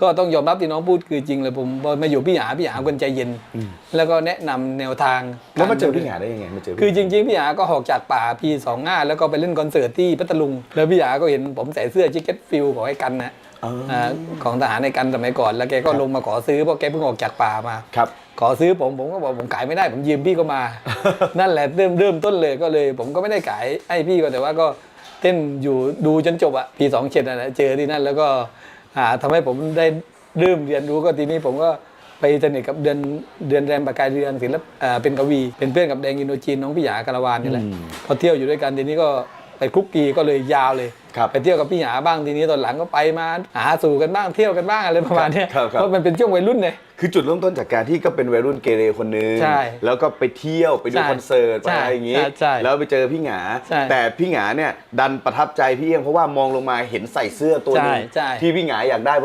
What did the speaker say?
ก็ต้องยอมรับที่น้องพูดคือจริงเลยผมพอมาอยู่พี่หาพี่หาคนใจเย็น แล้วก็แนะนำแนวทางแล้วมาเจอพี่หงาได้ยังไงมาเจอพี่คือจริง ๆ พี่หาก็ออกจากป่าปีสองห้าแล้วก็ไปเล่นคอนเสิร์ตที่พัทลุง แล้วพี่หาก็เห็นผมใส่เสื้อแจ็คเก็ตฟิลของไอ้กันนะอ๋ออ่าของทหารในกันสมัยก่อน แล้วแกก็ลงมาขอซื้อเพราะแกเพิ่งออกจากป่ามา ครับ ขอซื้อผมผมก็บอกผมขายไม่ได้ผมยืมพี่ก็มา นั่นแหละเริ่มเริ่มต้นเลยก็เลย ผมก็ไม่ได้ขายให้พี่ก็แต่ว่าก็เต้นอยู่ดูจนจบอะปีสองเจ็ดนะเจอที่นั่นแล้วก็ หาทำให้ผมได้เริ่มเรียนรู้ก็ทีนี้ผมก็ไปสนิทกับเดือนเดือนแรมปากกายเดือนศิลปอ่าเป็นกวี เป็นเพื่อนกับแดงอินโดจีนน้องพี่หยาคาราวานนี่แหละอืมพอเที่ยวอยู่ด้วยกันทีนี้ก็ไปคุกกีก็เลยยาวเลยครับ ไปเที่ยวกับพี่หยาบ้างทีนี้ตอนหลังก็ไปมาหาสู่กันบ้างเที่ยวกันบ้างอะไรประมาณเนี้ยครับครับ เพราะมันเป็นช่วงวัยรุ่นไง คือจุดเริ่มต้นจากการที่ก็เป็นวัยรุ่นเกเรคนนึงใช่แล้วก็ไปเที่ยวไปดูใช่คอนเสิร์ตไปใช่อะไรอย่างงี้ใช่ใช่แล้วไปเจอพี่หงาใช่แต่พี่หงาเนี่ยดันประทับใจพี่เอียงเพราะว่ามองลงมาเห็นใส่เสื้อตัวหนึงใช่ใช่ ที่พี่หงาอยากได้